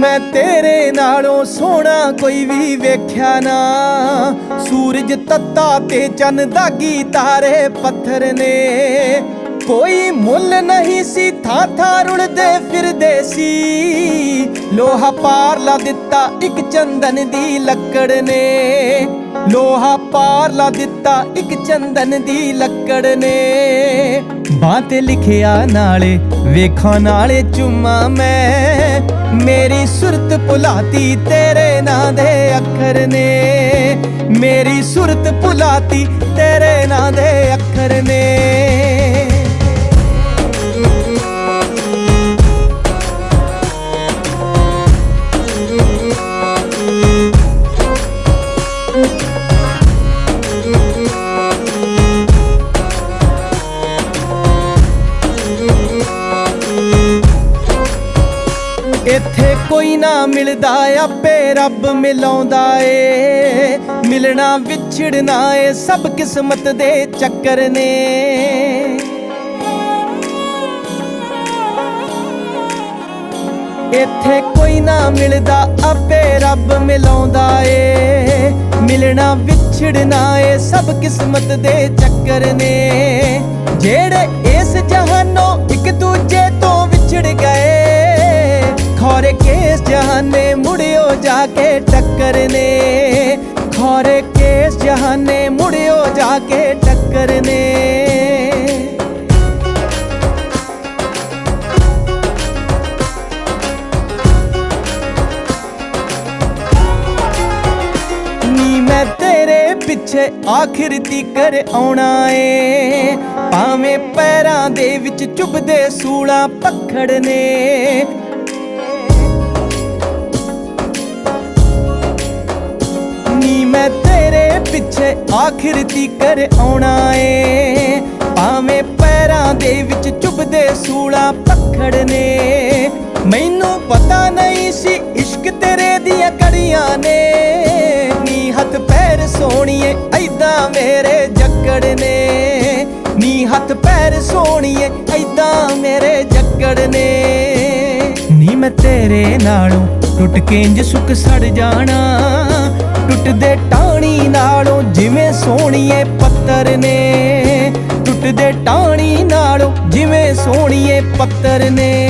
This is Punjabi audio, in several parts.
ਮੈਂ ਤੇਰੇ ਨਾਲੋਂ ਸੋਹਣਾ ਕੋਈ ਵੀ ਵੇਖਿਆ ਨਾ। ਸੂਰਜ ਤੱਤਾ ਤੇ ਚੰਨ ਦਾਗੀ ਤਾਰੇ ਪੱਥਰ ਨੇ। ਕੋਈ ਮੁੱਲ ਨਹੀਂ ਸੀ, ਥਾਂ ਥਾਂ ਰੁਲਦੇ ਫਿਰਦੇ ਸੀ। ਲੋਹਾ ਪਾਰ ਲਾ ਦਿੱਤਾ ਇੱਕ ਚੰਦਨ ਦੀ ਲੱਕੜ ਨੇ। ਲੋਹਾ ਪਾਰ ਲਾ ਦਿੱਤਾ ਇੱਕ ਚੰਦਨ ਦੀ ਲੱਕੜ ਨੇ। ਬਾਂਹ ਤੇ ਲਿਖਿਆ ਨਾਲੇ, ਵੇਖਾਂ ਨਾਲੇ ਚੁੰਮਾ ਮੈਂ। ਮੇਰੀ ਸੁਰਤ ਭੁਲਾਤੀ ਤੇਰੇ ਨਾਂ ਦੇ ਅੱਖਰ ਨੇ। ਮੇਰੀ ਸੁਰਤ ਭੁਲਾਤੀ ਤੇਰੇ ਨਾਂ ਦੇ ਅੱਖਰ ਨੇ। ਕੋਈ ਨਾ ਮਿਲਦਾ, ਆਪੇ ਰੱਬ ਮਿਲਾਉਂਦਾ ਏ। ਮਿਲਣਾ ਵਿਛੜਨਾ ਏ, ਸਭ ਕਿਸਮਤ ਦੇ ਚੱਕਰ ਨੇ। ਇੱਥੇ ਕੋਈ ਨਾ ਮਿਲਦਾ, ਆਪੇ ਰੱਬ ਮਿਲਾਉਂਦਾ ਏ। ਮਿਲਣਾ ਵਿਛੜਨਾ ਏ, ਸਭ ਕਿਸਮਤ ਦੇ ਚੱਕਰ ਨੇ। ਜਿਹੜੇ ਇਸ ਜਹਾਨੋਂ ਜਹਾਨੇ ਮੁੜਿਓ ਜਾ ਕੇ ਟੱਕਰ ਨੇ ਖੋਰੇ ਕੇਸ ਜਹਾਨੇ ਮੁੜਿਓ ਜਾ ਕੇ ਟੱਕਰ ਨੇ ਨੀ ਮੈਂ ਤੇਰੇ ਪਿੱਛੇ ਆਖਿਰ ਤੀਕਰ ਆਉਣਾ ਏ ਭਾਵੇਂ ਪੈਰਾਂ ਦੇ ਵਿੱਚ ਚੁੱਭਦੇ ਸੂਲਾਂ ਪੱਖੜ ਨੇ ਪਿੱਛੇ ਆਖਿਰ ਤੀਕਰ ਆਉਣਾ ਏ। ਭਾਵੇਂ ਪੈਰਾਂ ਦੇ ਵਿੱਚ ਚੁੱਭਦੇ ਸੂਲਾਂ ਪੱਖੜ ਨੇ। ਮੈਨੂੰ ਪਤਾ ਨਹੀਂ ਸੀ ਇਸ਼ਕ ਤੇਰੇ ਦੀਆਂ ਕੜੀਆਂ ਨੇ। ਨੀ ਹੱਥ ਪੈਰ ਸੋਣੀਏ ਐਦਾਂ ਮੇਰੇ ਜੱਕੜ ਨੇ। ਨੀ ਹੱਥ ਪੈਰ ਸੋਣੀਏ ਐਦਾਂ ਮੇਰੇ ਜੱਕੜ ਨੇ। ਨੀ ਮੈਂ ਤੇਰੇ ਨਾਲੋਂ ਟੁੱਟ ਕੇ ਇੰਜ ਸੁੱਕ ਸੜ ਜਾਣਾ। ਪੱਤਰ ਨੇ ਟੁੱਟਦੇ ਟਾਣੀ ਨਾਲੋਂ ਜਿਵੇਂ ਸੋਹਣੀਏ ਪੱਤਰ ਨੇ।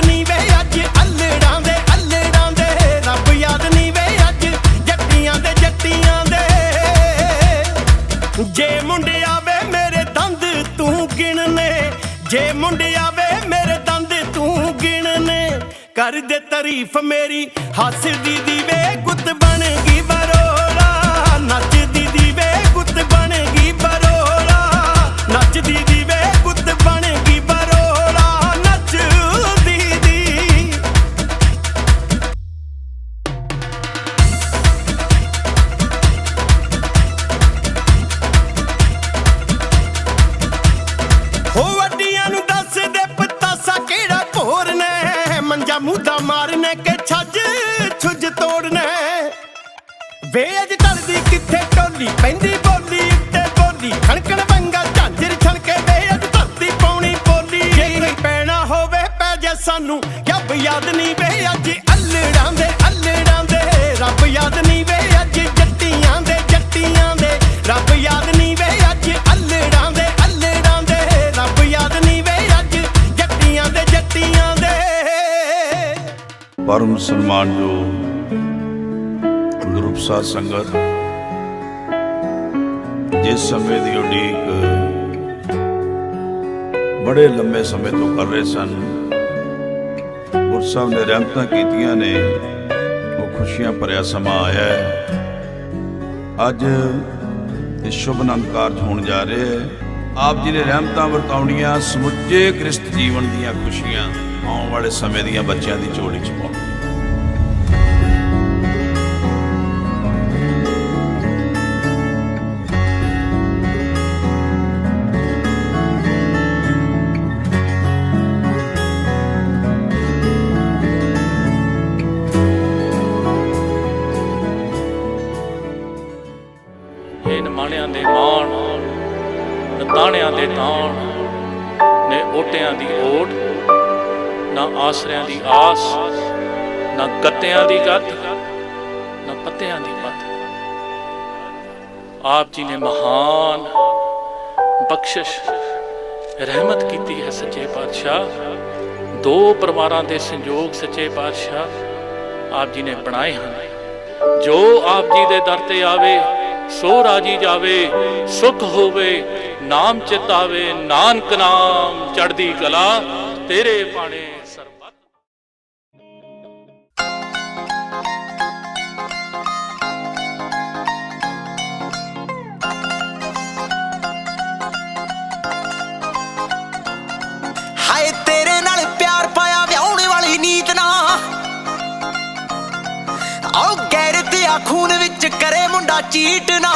ਕਰਦੇ ਤਾਰੀਫ ਮੇਰੀ। ਹੱਸਦੀ ਦੀ ਵੇ ਗੁੱਤ ਨੇ ਮੁੱਦਾ ਮਾਰਨੇ ਕੇ ਛੱਜ, ਛੁੱਜ ਤੋੜਨੇ। ਵੇ ਅੱਜ ਢਲਦੀ ਕਿੱਥੇ ਟੋਲੀ, ਪੈਂਦੀ ਬੋਲੀ ਉੱਤੇ ਬੋਲੀ। ਖਣਕਣ ਬੰਗਾ ਝਾਂਜਰ ਛਣਕੇ ਵੇ ਅੱਜ ਧਰਤੀ ਪਾਉਣੀ ਬੋਲੀ। ਜੇ ਕੋਈ ਪੈਣਾ ਹੋਵੇ ਪੈ ਜਾ ਸਾਨੂੰ ਰੱਬ ਯਾਦ ਨਹੀਂ ਵੇ ਪਰਮ ਸਨਮਾਨਯੋਗ ਗਰੁੱਪ ਸਾਧ ਸੰਗਤ, ਜਿਸ ਸਮੇਂ ਦੀ ਉਡੀਕ ਬੜੇ ਲੰਬੇ ਸਮੇਂ ਤੋਂ ਕਰ ਰਹੇ ਸਨ ਗੁਰਸਾਹਿਬ ਨੇ ਰਹਿਮਤਾਂ ਕੀਤੀਆਂ ਨੇ, ਉਹ ਖੁਸ਼ੀਆਂ ਭਰਿਆ ਸਮਾਂ ਆਇਆ ਹੈ। ਅੱਜ ਇਹ ਸ਼ੁਭ ਆਨੰਦ ਕਾਰਜ ਹੋਣ ਜਾ ਰਹੇ ਹੈ। ਆਪ ਜੀ ਨੇ ਰਹਿਮਤਾਂ ਵਰਤਾਉਣੀਆਂ ਸਮੁੱਚੇ ਕ੍ਰਿਸਤ ਜੀਵਨ ਦੀਆਂ ਖੁਸ਼ੀਆਂ। ਆਉਣ ਵਾਲੇ ਸਮੇਂ ਦੀਆਂ ਬੱਚਿਆਂ ਦੀ ਝੋਲੀ ਚ ਪਾਉਣੀਆਂ ਇਹ ਦੇ ਮਾਣ ਤਾਣਿਆਂ ਦੇ ਤਾਣ, ਨੇ ਓਟਿਆਂ ਦੀ ਓਟ ਨਾ ਆਸਰਿਆਂ ਦੀ ਆਸ, ਨਾ ਗੱਤਿਆਂ ਦੀ ਗੱਤ, ਨਾ ਪੱਤਿਆਂ ਦੀ ਪੱਤ। ਆਪ ਜੀ ਨੇ ਮਹਾਨ ਬਖਸ਼ਿਸ਼, ਰਹਿਮਤ ਕੀਤੀ ਹੈ ਸੱਚੇ ਪਾਤਸ਼ਾਹ। ਦੋ ਪਰਿਵਾਰਾਂ ਦੇ ਸੰਯੋਗ ਸੱਚੇ ਪਾਤਸ਼ਾਹ ਆਪ ਜੀ ਨੇ ਬਣਾਏ ਹਨ। ਜੋ ਆਪ ਜੀ ਦੇ ਦਰ ਤੇ ਆਵੇ, ਸੋ ਰਾਜੀ ਜਾਵੇ, ਸੁਖ ਹੋਵੇ, ਨਾਮ ਚਿਤ ਆਵੇ, ਨਾਨਕ ਨਾਮ ਚੜਦੀ ਕਲਾ, ਤੇਰੇ ਬਾਣੇ ਖੂਨ ਵਿੱਚ ਕਰੇ ਮੁੰਡਾ ਚੀਟ ਨਾ।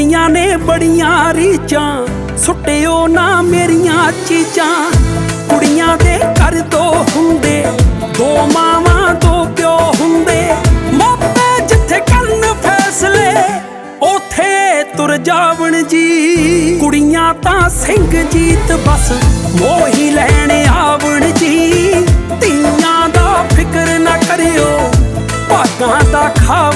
ਹਾਏ ਨੇ ਬੜੀਆਂ ਰੀਚਾਂ ਸੁੱਟਿਓ ਨਾ ਮੇਰੀਆਂ ਚੀਜ਼ਾਂ। ਕੁੜੀਆਂ ਦੇ ਘਰ ਦੋ ਹੁੰਦੇ, ਦੋ ਮਾਵਾਂ, ਦੋ ਪਿਓ ਹੁੰਦੇ। ਮੋਪੇ ਜਿੱਥੇ ਕਰਨ ਫੈਸਲੇ, ਉਥੇ ਤੁਰ ਜਾਵਣ ਜੀ। ਕੁੜੀਆਂ ਤਾਂ ਸਿੰਘ ਜੀਤ ਬਸ, ਮੋਹੀ ਲੈਣ ਆਵਣ ਜੀ। ਧੀਆਂ ਦਾ ਫਿਕਰ ਨਾ ਕਰਿਓ, ਭਾਗਾਂ ਦਾ ਖਾ